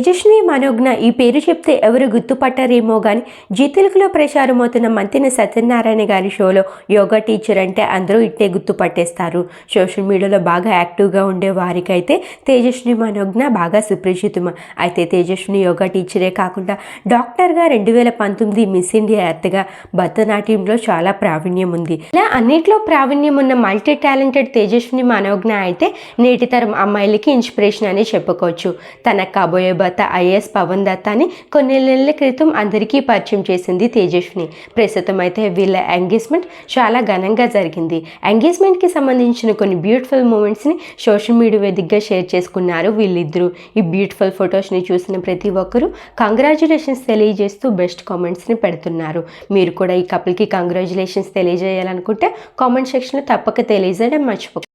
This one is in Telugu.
తేజస్వి మనోజ్ఞ ఈ పేరు చెప్తే ఎవరు గుర్తుపట్టరేమో కానీ జీ తెలుగులో ప్రచారమవుతున్న మంతిన సత్యనారాయణ గారి షోలో యోగా టీచర్ అంటే అందరూ ఇట్టే గుర్తుపట్టేస్తారు. సోషల్ మీడియాలో బాగా యాక్టివ్గా ఉండే వారికైతే తేజస్విని మనోజ్ఞ బాగా సుపరిచితం అయితే తేజస్విని యోగా టీచరే కాకుండా డాక్టర్గా రెండు వేల పంతొమ్మిది మిస్ ఇండియా ఎర్త్గా భరతనాట్యంలో చాలా ప్రావీణ్యం ఉంది. ఇలా అన్నిట్లో ప్రావీణ్యం ఉన్న మల్టీ టాలెంటెడ్ తేజస్విని మనోజ్ఞ అయితే నేటి తరం అమ్మాయిలకి ఇన్స్పిరేషన్ అని చెప్పుకోవచ్చు. తన కాబోయే భర్త ఐఏఎస్ పవన్ దత్తాని కొన్ని నెలల క్రితం అందరికీ పరిచయం చేసింది తేజస్విని. ప్రస్తుతం అయితే వీళ్ళ ఎంగేజ్మెంట్ చాలా ఘనంగా జరిగింది. ఎంగేజ్మెంట్కి సంబంధించిన కొన్ని బ్యూటిఫుల్ మూమెంట్స్ని సోషల్ మీడియా వేదికగా షేర్ చేసుకున్నారు వీళ్ళిద్దరూ. ఈ బ్యూటిఫుల్ ఫొటోస్ని చూసిన ప్రతి ఒక్కరూ కంగ్రాచులేషన్స్ తెలియజేస్తూ బెస్ట్ కామెంట్స్ని పెడుతున్నారు. మీరు కూడా ఈ కపుల్కి కంగ్రాచులేషన్స్ తెలియజేయాలనుకుంటే కామెంట్ సెక్షన్లో తప్పక తెలియజేయడం మర్చిపో